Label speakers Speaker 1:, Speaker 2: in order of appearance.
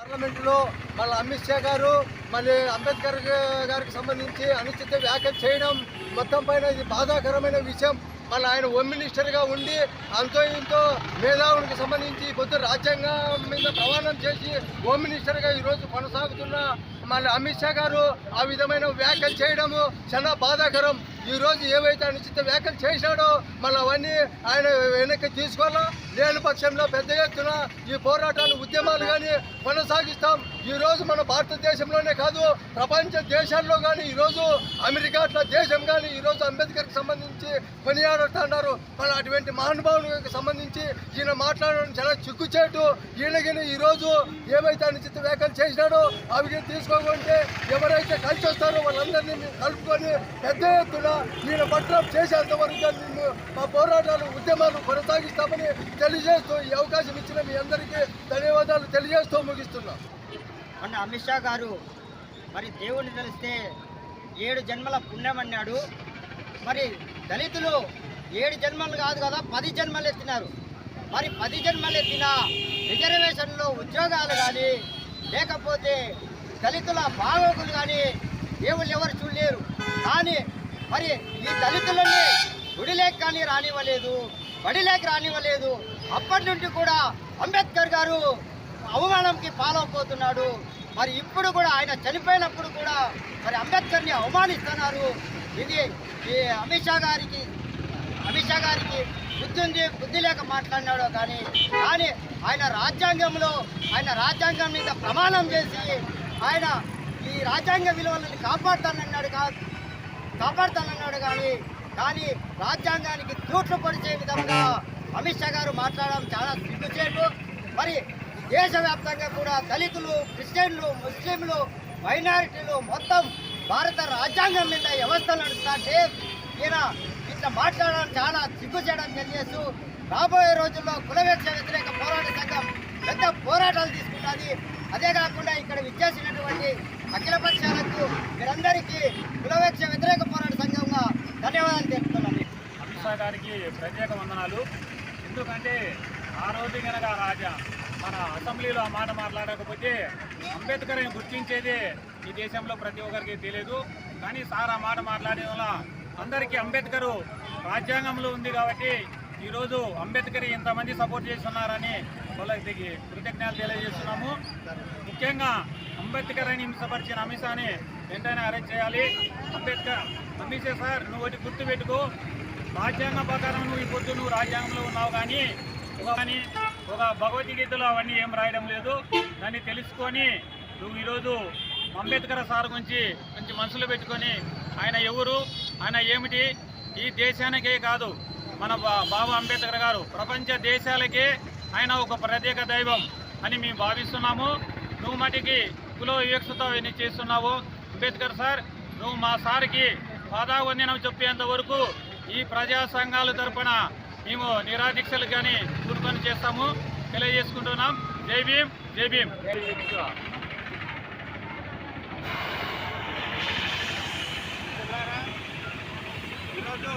Speaker 1: పార్లమెంట్లో మళ్ళీ అమిత్ షా గారు మళ్ళీ అంబేద్కర్ గారికి సంబంధించి అనుచిత వ్యాఖ్యలు చేయడం మొత్తం పైన ఇది బాధాకరమైన విషయం. మళ్ళీ ఆయన హోమ్ మినిస్టర్గా ఉండి అంతో ఇంతో మేధావులకు సంబంధించి పొద్దు రాజ్యాంగం మీద ప్రమాణం చేసి హోమ్ మినిస్టర్గా ఈరోజు కొనసాగుతున్న మళ్ళీ అమిత్ షా గారు ఆ విధమైన వ్యాఖ్యలు చేయడము చాలా బాధాకరం. ఈరోజు ఏవైతే అనుచిత వ్యాఖ్యలు చేశాడో మళ్ళీ అవన్నీ ఆయన వెనక్కి తీసుకోవాలా? లేని పక్షంలో పెద్ద ఎత్తున ఈ పోరాటాలు ఉద్యమాలు కానీ కొనసాగిస్తాం. ఈరోజు మన భారతదేశంలోనే కాదు ప్రపంచ దేశాల్లో కానీ ఈరోజు అమెరికా అట్లా దేశం కానీ ఈరోజు అంబేద్కర్కి సంబంధించి కొనియాడుతున్నారు. మళ్ళీ అటువంటి మహానుభావునికి సంబంధించి ఈయన మాట్లాడడం చాలా చిక్కుచేటు. ఈయనగిన ఈరోజు ఏవైతే అనుచిత వ్యాఖ్యలు చేసినాడో అవి తీసుకోకుంటే ఎవరైతే కలిసి వస్తారో వాళ్ళందరినీ కలుపుకొని పెద్ద ఎత్తున ఈయన పట్టణం చేసేంత వరకు మేము మా పోరాటాలు ఉద్యమాలు కొనసాగిస్తామని తెలియజేస్తూ ఈ అవకాశం ఇచ్చిన మీ అందరికీ ధన్యవాదాలు తెలియజేస్తూ ముగిస్తున్నాం.
Speaker 2: అన్న అమిత్ షా గారు మరి దేవుణ్ణి తెలిస్తే ఏడు జన్మల పుణ్యం అన్నాడు. మరి దళితులు ఏడు జన్మలు కాదు కదా పది జన్మలు ఎత్తినారు. మరి పది జన్మలు ఎత్తిన రిజర్వేషన్లో ఉద్యోగాలు కానీ లేకపోతే దళితుల బాగోగులు కానీ దేవుళ్ళు ఎవరు చూడలేరు. కానీ మరి ఈ దళితులని గుడిలేక కానీ రానివ్వలేదు బడిలేక రానివ్వలేదు. అప్పటి నుండి కూడా అంబేద్కర్ గారు అవమానంకి పాలవపోతున్నాడు. మరి ఇప్పుడు కూడా ఆయన చనిపోయినప్పుడు కూడా మరి అంబేద్కర్ని అవమానిస్తున్నారు. ఇది ఈ అమిత్ షా గారికి అమిత్ షా గారికి బుద్ధి ఉంది బుద్ధి లేక మాట్లాడినాడు కానీ కానీ ఆయన రాజ్యాంగంలో ఆయన రాజ్యాంగం మీద ప్రమాణం చేసి ఆయన ఈ రాజ్యాంగ విలువలను కాపాడుతానన్నాడు కాదు కాపాడుతానన్నాడు కానీ కానీ రాజ్యాంగానికి తూట్లు పొడిచే విధంగా అమిత్ షా గారు మాట్లాడడం చాలా సిగ్గుచేటు. మరి దేశవ్యాప్తంగా కూడా దళితులు క్రిస్టియన్లు ముస్లింలు మైనారిటీలు మొత్తం భారత రాజ్యాంగం మీద వ్యవస్థలు నడుస్తుంటే ఈయన ఇట్లా మాట్లాడడం చాలా సిగ్గుచేయడం తెలియజేస్తూ రాబోయే రోజుల్లో కులవేక్ష వ్యతిరేక పోరాట సంఘం పెద్ద పోరాటాలు తీసుకున్నది అదే కాకుండా ఇక్కడ విచ్చేసినటువంటి అఖిల పక్షాలకు మీరందరికీ కులవేక్ష వ్యతిరేక పోరాట సంఘంగా ధన్యవాదాలు తెలుపుతున్నాను.
Speaker 3: అమిత్ షా గారికి ప్రత్యేక వందనాలు. ఎందుకంటే ఆ రోజు కనుక రాజా మన అసెంబ్లీలో ఆ మాట మాట్లాడకపోతే అంబేద్కర్ గుర్తించేదే ఈ దేశంలో ప్రతి ఒక్కరికి తెలియదు. కానీ సార్ ఆ మాట మాట్లాడడం వల్ల అందరికీ అంబేద్కర్ రాజ్యాంగంలో ఉంది కాబట్టి ఈరోజు అంబేద్కర్ ఇంతమంది సపోర్ట్ చేస్తున్నారని వాళ్ళకి కృతజ్ఞతలు తెలియజేస్తున్నాము. ముఖ్యంగా అంబేద్కర్ అని హింసపరిచిన అమిత్ షాని వెంటనే అరెస్ట్ చేయాలి. అంబేద్కర్ అమిత్ షా సార్ నువ్వు ఒకటి గుర్తుపెట్టుకో. రాజ్యాంగ ప్రకారం నువ్వు ఇప్పుడు నువ్వు రాజ్యాంగంలో ఉన్నావు కానీ కానీ ఒక భగవద్గీతలో అవన్నీ ఏం రాయడం లేదు. దాన్ని తెలుసుకొని నువ్వు ఈరోజు అంబేద్కర్ సార్ గురించి మంచి మనసులో పెట్టుకొని ఆయన ఎవరు ఆయన ఏమిటి? ఈ దేశానికే కాదు మన బా- బాబా అంబేద్కర్ గారు ప్రపంచ దేశాలకే ఆయన ఒక ప్రత్యేక దైవం అని మేము భావిస్తున్నాము. నువ్వు మటుకి కుల వివక్షతో ఎన్ని చేస్తున్నావో అంబేద్కర్ సార్ నువ్వు మా సార్కి పాదావందనం చెప్పేంత వరకు ఈ ప్రజా సంఘాల తరఫున మేము నిరాదీక్షలు కానీ కూర్చొని చేస్తాము. తెలియజేసుకుంటున్నాం. జై భీం జై భీం ఈరోజు